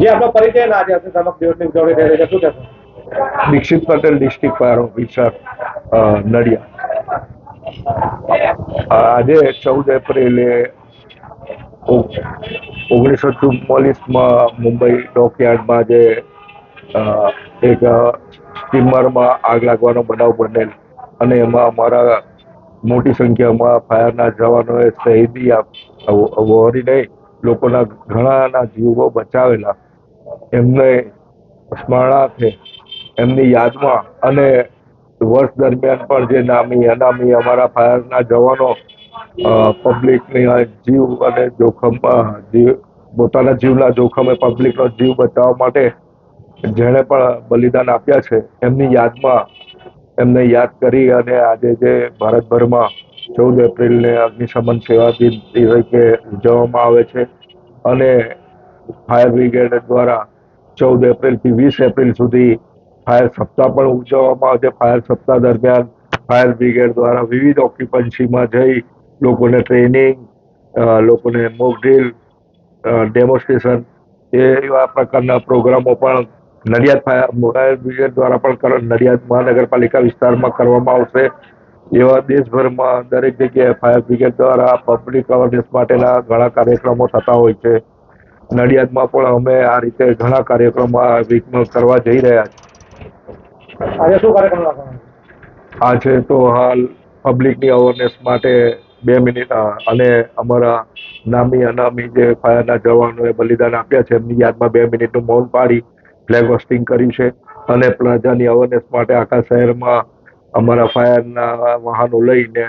જે આપણો પરિચય ના આજે અગ્નિશામક દિવસની ઉજવણી થઈ રહી છે, શું કહેશો? Dikshit Patel, district fire officer Nadiad આજે ચૌદ એપ્રિલે ઓગણીસો ચુમ્માલીસમાં મુંબઈ ડોકયાર્ડમાં જે એક સ્ટીમરમાં આગ લાગવાનો બનાવ બનેલ. અને એમાં અમારા મોટી સંખ્યામાં ફાયરના જવાનોએ શહીદી આપ- વહોરીને લોકોના ઘણાના જીવો બચાવેલા. એમને સ્મરણાર્થે એમની યાદમાં અને વર્ષ દરમિયાન પણ જે નામી, અનામી અમારા ફાયરના જવાનો પબ્લિકની જીવ અને જોખમમાં, જીવ, પોતાના જીવના જોખમે પબ્લિકનો જીવ બચાવવા માટે જેણે પણ બલિદાન આપ્યા છે, એમની યાદમાં એમને યાદ કરી અને આજે જે ભારતભરમાં ચૌદ એપ્રિલને અગ્નિશમન સેવા દિન તરીકે ઉજવવામાં આવે છે અને ફાયર બ્રિગેડ દ્વારા ચૌદ એપ્રિલથી વીસ એપ્રિલ સુધી ફાયર સપ્તાહ પણ ઉજવવામાં આવશે. ફાયર સપ્તાહ દરમિયાન ફાયર બ્રિગેડ દ્વારા વિવિધ ઓક્યુપન્સીમાં જઈ લોકોને ટ્રેનિંગ લોકોને મોક ડ્રીલ ડેમોન્સ્ટ્રેશન એવા પ્રકારના પ્રોગ્રામો પણ નડિયાદ ફાયર બ્રિગેડ દ્વારા પણ નડિયાદ મહાનગરપાલિકા વિસ્તારમાં કરવામાં આવશે. એવા દેશભરમાં દરેક જગ્યાએ ફાયર બ્રિગેડ દ્વારા પબ્લિક અવેરનેસ માટેના ઘણા કાર્યક્રમો થતા હોય છે. નડિયાદમાં પણ અમે આ રીતે ઘણા કાર્યક્રમો આ વીકમાં કરવા જઈ રહ્યા છીએ. આ છે? તો હાલ પબ્લિકની અવેરનેસ માટે બે મિનિટ અને અમારા નામી અનામી જે ફાયરના જવાનોએ બલિદાન આપ્યા છે એમની યાદમાં બે મિનિટનું મૌન પાડી ફ્લેગ હોસ્ટિંગ કર્યું છે અને પ્રજાની અવેરનેસ માટે આખા શહેરમાં અમારા ફાયરના વાહનો લઈને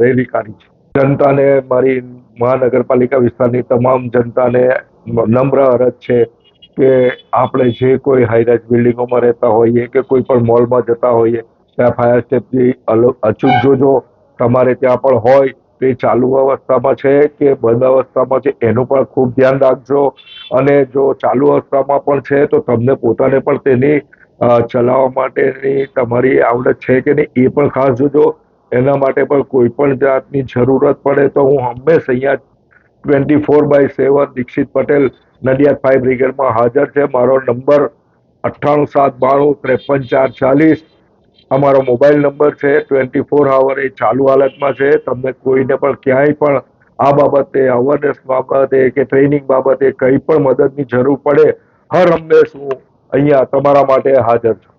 રેલી કાઢી છે. જનતાને મારી મહાનગરપાલિકા વિસ્તારની તમામ જનતાને નમ્ર અરજ છે કે આપણે જે કોઈ હાઈરાઇઝ બિલ્ડિંગોમાં રહેતા હોઈએ કે કોઈ પણ મોલમાં જતા હોઈએ, ત્યાં ફાયર સેફટી અચૂક જોજો. તમારે ત્યાં પણ હોય તે ચાલુ અવસ્થામાં છે કે બંધ અવસ્થામાં છે એનું પણ ખૂબ ધ્યાન રાખજો. અને જો ચાલુ અવસ્થામાં પણ છે તો તમને પોતાને પણ તેની ચલાવવા માટેની તમારી આવડત છે કે નહીં એ પણ ખાસ જોજો. એના માટે પણ કોઈ પણ જાતની જરૂરત પડે તો હું હંમેશા અહીંયા twenty four by seven Dikshit Patel Nadiad fire બ્રિગેડમાં હાજર છે. મારો નંબર અઠ્ઠાણું સાત બાણું ત્રેપન ચાર ચાલીસ. અમારો મોબાઈલ નંબર છે. ટ્વેન્ટી ફોર આવર એ ચાલુ હાલતમાં છે. તમને કોઈને પણ ક્યાંય પણ આ બાબતે અવેરનેસ બાબતે કે ટ્રેનિંગ બાબતે કંઈ પણ મદદની જરૂર પડે, હર હંમેશ હું અહીંયા તમારા માટે હાજર છું.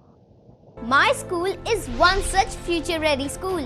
My school is one such future ready school.